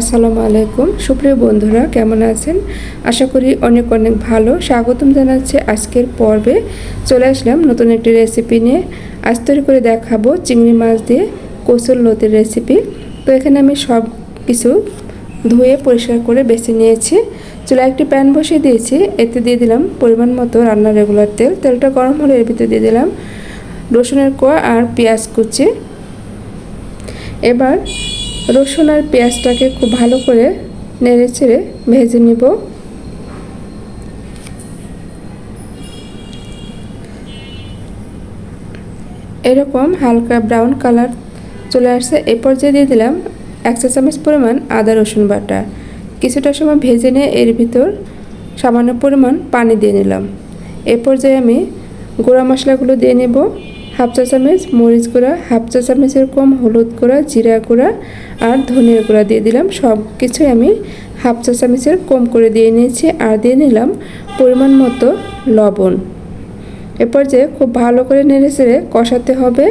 আসসালামু আলাইকুম। সুপ্রিয় বন্ধুরা, কেমন আছেন? আশা করি অনেক অনেক ভালো। স্বাগতম জানাচ্ছি আজকের পর্বে। চলে আসলাম নতুন একটি রেসিপি নিয়ে। আজ তৈরি করে দেখাবো চিংড়ি মাছ দিয়ে কচুর লতির রেসিপি তো এখানে আমি সব কিছু ধুয়ে পরিষ্কার করে বেছে নিয়েছি। চুলা একটি প্যান বসিয়ে দিয়েছি। এতে দিয়ে দিলাম পরিমাণ মতো রান্নার রেগুলার তেল। তেলটা গরম হলে এর ভিতরে দিয়ে দিলাম রসুনের কোয়া আর পেঁয়াজ কুচি। এবার রসুন আর পেঁয়াজটাকে খুব ভালো করে নেড়ে চেড়ে ভেজে নিব। এরকম হালকা ব্রাউন কালার চলে আসছে। এই পর্যায়ে দিয়ে দিলাম এক চা চামচ পরিমাণ আদা, রসুন বাটা। কিছুটা সময় ভেজে নিয়ে এর ভিতর সামান্য পরিমাণ পানি দিয়ে নিলাম। এ পর্যায়ে আমি গুঁড়া মশলাগুলো দিয়ে নেব। হাফ চা চামচ মরিচ গুঁড়া, হাফ চা চামচের কম হলুদ গুঁড়া, জিরা গুঁড়া আর ধনিয়া গুঁড়া দিয়ে দিলাম। সব কিছুই আমি হাফ চা চামচের কম করে দিয়ে নিয়েছি আর দিয়ে নিলাম পরিমাণ মতো লবণ। এরপর যে খুব ভালো করে নেড়ে চেড়ে কষাতে হবে।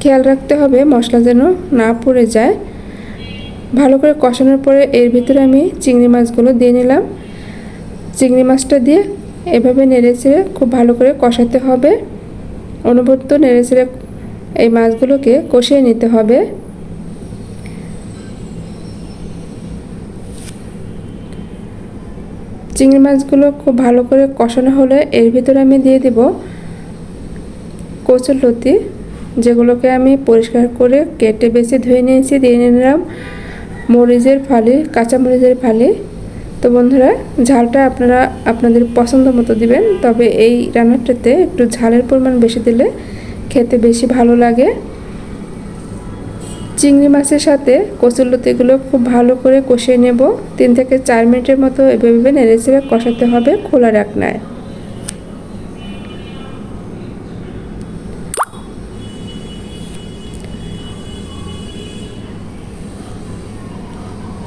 খেয়াল রাখতে হবে মশলা যেন না পড়ে যায়। ভালো করে কষানোর পরে এর ভিতরে আমি চিংড়ি মাছগুলো দিয়ে নিলাম। চিংড়ি মাছটা দিয়ে এভাবে নেড়ে চেড়ে খুব ভালো করে কষাতে হবে। অনুবর্ত নেড়ে চেড়ে এই মাছগুলোকে কষিয়ে নিতে হবে। চিংড়ি মাছগুলো খুব ভালো করে কষানো হলে এর ভিতরে আমি দিয়ে দেব কচুর লতি যেগুলোকে আমি পরিষ্কার করে কেটে বেছে ধুয়ে নিয়েছি। দিয়ে নিলাম মরিচের ফালি কাঁচা মরিচের ফালি। তো বন্ধুরা, ঝালটা আপনারা আপনাদের পছন্দ মতো দিবেন, তবে এই রান্নাটাতে একটু ঝালের পরিমাণ বেশি দিলে খেতে বেশি ভালো লাগে। চিংড়ি মাছের সাথে কচুরলতিগুলো খুব ভালো করে কষিয়ে নেব। তিন থেকে চার মিনিটের মতো এভাবে নেড়ে চেড়ে কষাতে হবে খোলা রাখনায়।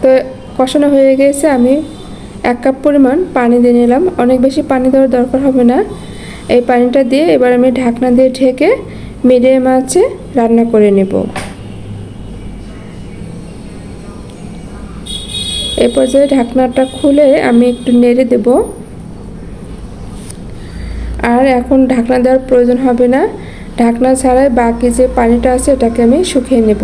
তো কষানো হয়ে গেছে, আমি এক কাপ পরিমাণ পানি দিয়ে নিলাম। অনেক বেশি পানি দেওয়ার দরকার হবে না। এই পানিটা দিয়ে এবার আমি ঢাকনা দিয়ে ঢেকে মিডিয়াম আছে রান্না করে নেব। এ পর্যায়ে ঢাকনাটা খুলে আমি একটু নেড়ে দেব। আর এখন ঢাকনা দেওয়ার প্রয়োজন হবে না। ঢাকনা ছাড়াই বাকি যে পানিটা আছে এটাকে আমি শুকিয়ে নেব।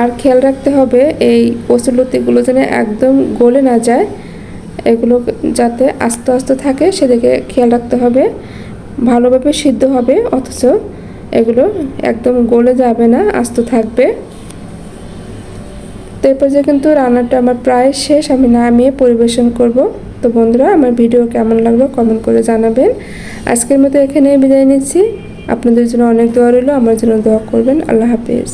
আর খেয়াল রাখতে হবে এই কচুলতিগুলো যেন একদম গলে না যায়। এগুলো যাতে আস্তে আস্তে থাকে, সেদিকে খেয়াল রাখতে হবে। ভালোভাবে সিদ্ধ হবে, অথচ এগুলো একদম গলে যাবে না, আস্ত থাকবে। তো এরপর যে কিন্তু রান্নাটা আমার প্রায় শেষ, আমি নামিয়ে পরিবেশন করব। তো বন্ধুরা, আমার ভিডিও কেমন লাগল কমেন্ট করে জানাবেন। আজকের মতো এখানে বিদায় নিচ্ছি। আপনাদের জন্য অনেক দোয়া রইল, আমার জন্য দোয়া করবেন। আল্লাহ হাফিজ।